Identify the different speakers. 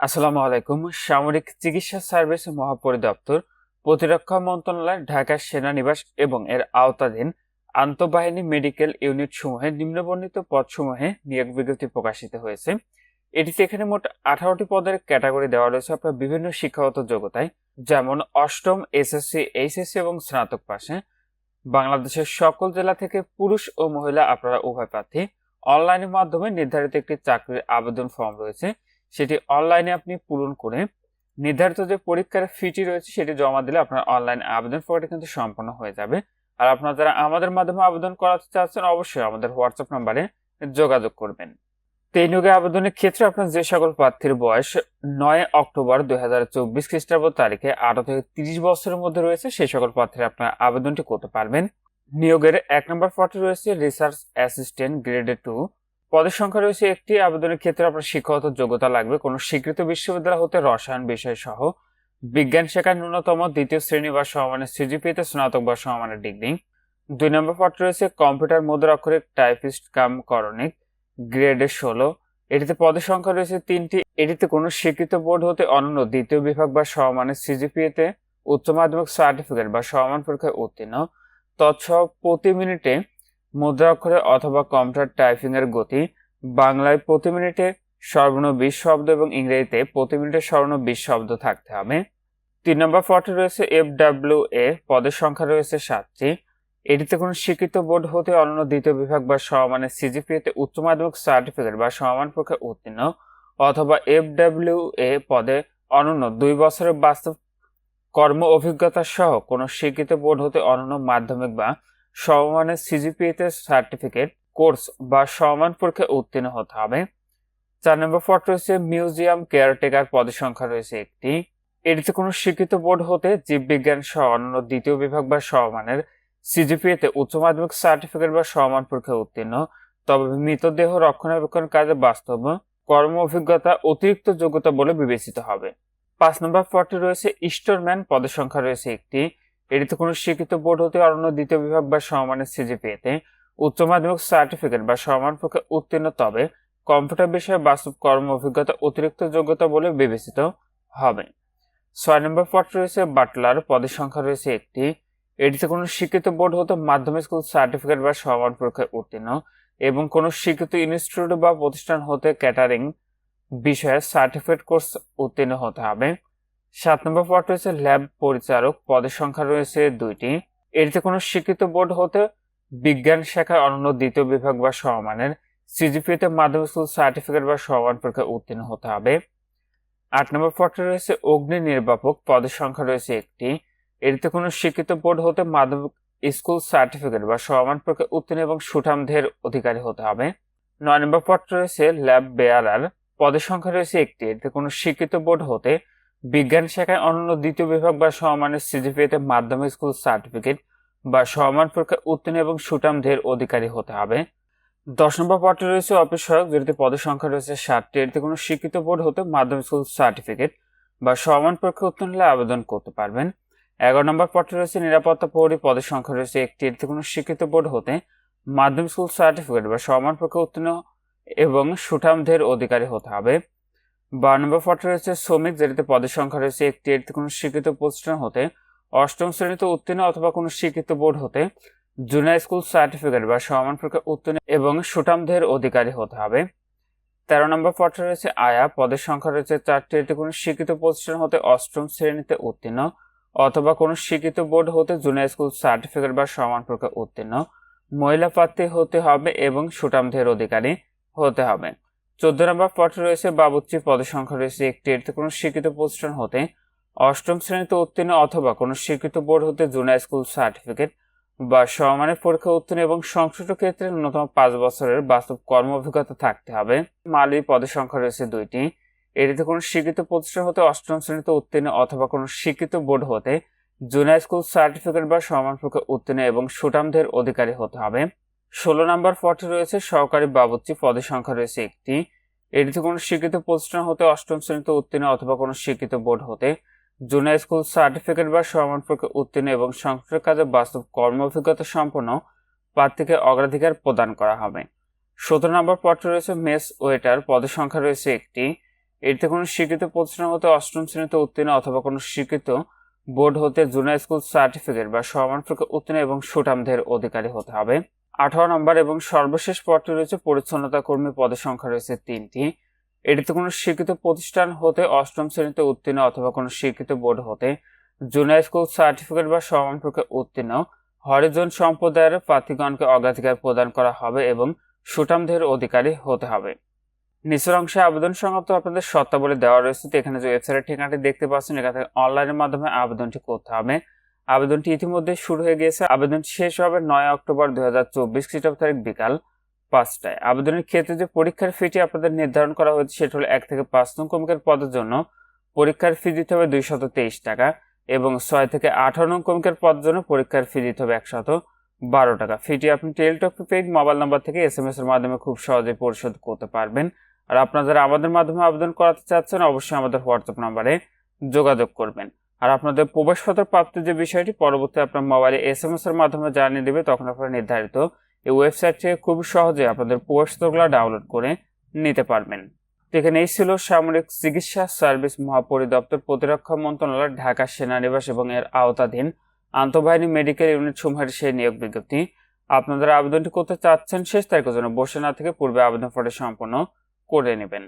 Speaker 1: আসসালামু আলাইকুম। সামরিক চিকিৎসা সার্ভিস মহাপরিদপ্তর প্রতিরক্ষা মন্ত্রণালয়, ঢাকা সেনানিবাস এবং এর আওতাধীন আন্তঃবাহিনী মেডিকেল ইউনিট সমূহে নিম্নবর্ণিত পদসমূহে নিয়োগ বিজ্ঞপ্তি প্রকাশিত হয়েছে। এটিতে এখানে মোট আঠারোটি পদের ক্যাটাগরি দেওয়া রয়েছে আপনার বিভিন্ন শিক্ষাগত যোগ্যতায়, যেমন অষ্টম এসএসসি, এইচএসসি এবং স্নাতক পাশে। বাংলাদেশের সকল জেলা থেকে পুরুষ ও মহিলা আপনারা উভয় প্রার্থী। অনলাইনের মাধ্যমে নির্ধারিত একটি চাকরির আবেদন ফর্ম রয়েছে। সেটি অনলাইনে আপনি পূরণ করে নির্ধারিত যে পরীক্ষার ফিটি রয়েছে সেটি জমা দিলে আপনার অনলাইন আবেদন প্রক্রিয়া কিন্তু সম্পন্ন হয়ে যাবে। আর আপনারা যারা আমাদের মাধ্যমে আবেদন করাতে চাচ্ছেন, অবশ্যই আমাদের হোয়াটসঅ্যাপ নাম্বারে যোগাযোগ করবেন। তো এই নিয়োগে আবেদনের ক্ষেত্রে আপনার যে সকল প্রার্থীর বয়স নয় অক্টোবর দুই হাজার চব্বিশ খ্রিস্টাব্দ তারিখে আঠারো থেকে তিরিশ বছরের মধ্যে রয়েছে, সেই সকল প্রার্থীরা আপনার আবেদনটি করতে পারবেন। নিয়োগের এক নম্বর পদটি রয়েছে রিসার্চ অ্যাসিস্ট্যান্ট গ্রেডে টু পদের সংখ্যা রয়েছে একটি। আবেদনের ক্ষেত্রে আপনার শিক্ষাগত যোগ্যতা লাগবে। কোনো স্বীকৃত বিশ্ববিদ্যালয় হতে রসায়ন বিষয় সহ। বিজ্ঞান শাখার ন্যূনতম দ্বিতীয় শ্রেণি বা সমানের সিজিপিতে স্নাতক বা সমানের ডিগ্রি। দুই নম্বর পদ রয়েছে কম্পিউটার মুদ্রা অক্ষরিক টাইপিস্ট কাম করণিক। গ্রেডে ষোলো। এটিতে পদের সংখ্যা রয়েছে তিনটি। এটিতে কোনো স্বীকৃত বোর্ড হতে অনন্য দ্বিতীয় বিভাগ বা সমানের সিজিপিএতে উচ্চ মাধ্যমিক সার্টিফিকেট বা সমান পরীক্ষায় উত্তীর্ণ। তৎসহ প্রতি মিনিটে মুদ্রা অক্ষরে অথবা কম্পিউটার টাইপিংয়ের গতি, বাংলায় প্রতি মিনিটে সর্বনিম্ন বিশ শব্দ এবং ইংরেজিতে প্রতি মিনিটে সর্বনিম্ন বিশ শব্দ থাকতে হবে। তিন নম্বর পদে রয়েছে এফ ডাব্লিউ এ, পদের সংখ্যা রয়েছে সাতটি। এটিতে কোনো স্বীকৃত বোর্ড হতে অনন্য দ্বিতীয় বিভাগ বা সমানের সিজিপিএতে উচ্চ মাধ্যমিক সার্টিফিকেট বা সমান পক্ষে উত্তীর্ণ অথবা এফ ডাব্লিউ এ পদে অনন্য দুই বছরের বাস্তব কর্ম অভিজ্ঞতা সহ কোনো স্বীকৃত বোর্ড হতে অনন্য মাধ্যমিক বা সমমানের সিজিপিএতে সার্টিফিকেট কোর্স বা সমান পরীক্ষায় উত্তীর্ণ হতে হবে। চার নম্বর পদ রয়েছে মিউজিয়াম কেয়ারটেকার পদের সংখ্যা রয়েছে একটি। এটিতে কোনো স্বীকৃত বোর্ড হতে জীববিজ্ঞান সহ অন্য দ্বিতীয় বিভাগ বা সমানের সিজিপিএতে উচ্চ মাধ্যমিক সার্টিফিকেট বা সমান পরীক্ষায় উত্তীর্ণ। তবে মৃতদেহ রক্ষণাবেক্ষণ কাজে বাস্তব, কর্ম অভিজ্ঞতা অতিরিক্ত যোগ্যতা বলে বিবেচিত হবে। পাঁচ নম্বর পদটি রয়েছে ইস্টোরম্যান পদের সংখ্যা রয়েছে একটি। এটিতে কোনো স্বীকৃত বোর্ড হতে অন্য দ্বিতীয় বিভাগ বা সমানের সিজিপিএতে উচ্চ মাধ্যমিক সার্টিফিকেট বা সমান পক্ষে উত্তীর্ণ, তবে কম্পিউটার বিষয়ে বাস্তব কর্ম অভিজ্ঞতা অতিরিক্ত যোগ্যতা বলে বিবেচিত হবে। ছয় নম্বর পদ রয়েছে বাটলার, পদের সংখ্যা রয়েছে একটি। এটিতে কোনো স্বীকৃত বোর্ড হতে মাধ্যমিক স্কুল সার্টিফিকেট বা সমান পরীক্ষায় উত্তীর্ণ এবং কোনো স্বীকৃত ইনস্টিটিউট বা প্রতিষ্ঠান হতে ক্যাটারিং বিষয়ে সার্টিফিকেট কোর্স উত্তীর্ণ হতে হবে। সাত নম্বর পদ রয়েছে ল্যাব পরিচারক পদের সংখ্যা রয়েছে দুইটি। এটিতে কোনো স্বীকৃত বোর্ড হতে বিজ্ঞান শাখায় অনন্য দ্বিতীয় বিভাগ বা সমানের সিজিপিতে মাধ্যমিক স্কুল সার্টিফিকেট বা সমান পরীক্ষায় উত্তীর্ণ হতে হবে। আট নম্বর পদটি রয়েছে, অগ্নি নির্বাপক পদের সংখ্যা রয়েছে একটি। এটিতে কোনো স্বীকৃত বোর্ড হতে মাধ্যমিক স্কুল সার্টিফিকেট বা সমান পরীক্ষায় উত্তীর্ণ এবং সুঠামদের অধিকারী হতে হবে। নয় নম্বর পদটি রয়েছে ল্যাব বেয়ারার পদের সংখ্যা রয়েছে একটি। এতে কোনো স্বীকৃত বোর্ড হতে বিজ্ঞান শাখায় অনন্য দ্বিতীয় বিভাগ বা সমানের সিজিপিএতে মাধ্যমিক স্কুল সার্টিফিকেট বা সমান পরীক্ষায় উত্তীর্ণ এবং সুটামদের অধিকারী হতে হবে। দশ নম্বর পদটি রয়েছে অফিস সহায়ক, যেটিতে পদের সংখ্যা রয়েছে ষাটটি। এটিতে কোনো শিক্ষিত বোর্ড হতে মাধ্যমিক স্কুল সার্টিফিকেট বা সমান পরীক্ষা উত্তীর্ণ হলে আবেদন করতে পারবেন। এগারো নম্বর পদটি রয়েছে নিরাপত্তা প্রহরী পদের সংখ্যা রয়েছে একটি। এটিতে কোনো শিক্ষিত বোর্ড হতে মাধ্যমিক স্কুল সার্টিফিকেট বা সমান পরীক্ষা উত্তীর্ণ এবং সুঠামদের অধিকারী হতে হবে। বারো নম্বর পদটি রয়েছে শ্রমিক, যেটিতে পদের সংখ্যা রয়েছে একটি, এটিতে কোনো স্বীকৃত প্রতিষ্ঠান হতে। অষ্টম শ্রেণীতে উত্তীর্ণ অথবা কোনো স্বীকৃত বোর্ড হতে জুনিয়র স্কুল সার্টিফিকেট বা সমান পরীক্ষা উত্তীর্ণ এবং সুঠামদের অধিকারী হতে হবে। তেরো নম্বর পদটি রয়েছে আয়া, পদের সংখ্যা রয়েছে চারটি এটি কোনো স্বীকৃত প্রতিষ্ঠান হতে অষ্টম শ্রেণীতে উত্তীর্ণ অথবা কোনো স্বীকৃত বোর্ড হতে জুনিয়র স্কুল সার্টিফিকেট বা সমান পরীক্ষা উত্তীর্ণ। মহিলা প্রার্থী হতে হবে এবং সুঠামদের অধিকারী হতে হবে। চোদ্দ নম্বর পদটি রয়েছে বাবুচ্চি পদের সংখ্যা রয়েছে একটি। এটিতে কোনো স্বীকৃত প্রতিষ্ঠান হতে অষ্টম শ্রেণীতে উত্তীর্ণ অথবা কোনো স্বীকৃত বোর্ড হতে জুনিয়র স্কুল সার্টিফিকেট বা সমানের পরীক্ষা উত্তীর্ণ এবং সংশ্লিষ্ট ক্ষেত্রে ন্যূনতম পাঁচ বছরের বাস্তব কর্ম অভিজ্ঞতা থাকতে হবে। মালি পদের সংখ্যা রয়েছে দুইটি। এটিতে কোনো স্বীকৃত প্রতিষ্ঠান হতে অষ্টম শ্রেণীতে উত্তীর্ণ অথবা কোনো স্বীকৃত বোর্ড হতে জুনিয়র স্কুল সার্টিফিকেট বা সমান পরীক্ষা উত্তীর্ণ এবং সুটামদের অধিকারী হতে হবে। ষোলো নম্বর পদটি রয়েছে, সহকারী বাবুচ্চি পদের সংখ্যা রয়েছে একটি। এটিতে কোনো স্বীকৃত প্রতিষ্ঠান হতে অষ্টম শ্রেণীতে উত্তীর্ণ অথবা কোনো স্বীকৃত বোর্ড হতে জুনিয়র স্কুল সার্টিফিকেট বা সমান পরীক্ষা উত্তীর্ণ এবং সংশ্লিষ্ট কাজে বাস্তব কর্ম অভিজ্ঞতা সম্পন্ন প্রার্থীকে অগ্রাধিকার প্রদান করা হবে। সতেরো নম্বর পদটি রয়েছে, মেস ওয়েটার, পদের সংখ্যা রয়েছে একটি। এতে কোনো স্বীকৃত প্রতিষ্ঠান হতে অষ্টম শ্রেণীতে উত্তীর্ণ অথবা কোনো স্বীকৃত বোর্ড হতে জুনিয়র স্কুল সার্টিফিকেট বা সমানপত্র উত্তীর্ণ এবং সুটামদের অধিকারী হতে হবে। আঠারো নম্বর এবং সর্বশেষ পদটি রয়েছে পরিচ্ছন্নতা কর্মী পদের সংখ্যা রয়েছে তিনটি। এটিতে কোনো স্বীকৃত প্রতিষ্ঠান হতে অষ্টম শ্রেণীতে উত্তীর্ণ অথবা কোনো স্বীকৃত বোর্ড হতে জুনিয়র স্কুল সার্টিফিকেট বা সমানপত্র উত্তীর্ণ, হরিজন সম্প্রদায়ের প্রার্থীগণকে অগ্রাধিকার প্রদান করা হবে এবং সুটামদের অধিকারী হতে হবে। নিচের অংশে আবেদন সংক্রান্ত আপনাদের শর্তাবলী দেওয়া রয়েছে। এখানে যে ওয়েবসাইটের ঠিকানাটি দেখতে পাচ্ছেন, এখান থেকে অনলাইনের মাধ্যমে আবেদনটি করতে হবে। আবেদনটি ইতিমধ্যে শুরু হয়ে গিয়েছে। আবেদন শেষ হবে নয় অক্টোবর দুই হাজার চব্বিশ খ্রিস্টাব্দ তারিখ বিকাল পাঁচটায়। আবেদনের ক্ষেত্রে যে পরীক্ষার ফিটি আপনাদের নির্ধারণ করা হয়েছে, সেটা হলো এক থেকে পাঁচ নং কমিকের পদের জন্য। পরীক্ষার ফি দিতে হবে দুইশত তেইশ টাকা এবং ছয় থেকে আঠারো নং কমিকের পদের জন্য পরীক্ষার ফি দিতে হবে একশত বারো টাকা। ফিটি আপনি টেলিটক পেইড মোবাইল নাম্বার থেকে এস এম এস এর মাধ্যমে খুব সহজে পরিশোধ করতে পারবেন। আর আপনারা আমাদের মাধ্যমে আবেদন করাতে চাচ্ছেন, অবশ্যই আমাদের হোয়াটসঅ্যাপ নাম্বারে যোগাযোগ করবেন। আর আপনাদের প্রবেশপত্র প্রাপ্তির যে বিষয়টি, পরবর্তী আপনার মোবাইলে এস এম এস এর মাধ্যমে জানিয়ে দেবে, তখন আপনারা নির্ধারিত এই ওয়েবসাইট থেকে খুব সহজে আপনাদের প্রবেশপত্রগুলো ডাউনলোড করে নিতে পারবেন। এখানে এই ছিল সামরিক চিকিৎসা সার্ভিস মহাপরিদপ্তর প্রতিরক্ষা মন্ত্রণালয়, ঢাকা সেনানিবাস এবং এর আওতাধীন আন্তঃবাহিনী মেডিকেল ইউনিট সমূহের সেই নিয়োগ বিজ্ঞপ্তি। আপনারা আবেদনটি করতে চাচ্ছেন শেষ তারিখের জন্য, বসে না থেকে পূর্বে আবেদন ফর্মটি সম্পন্ন করে নেবেন।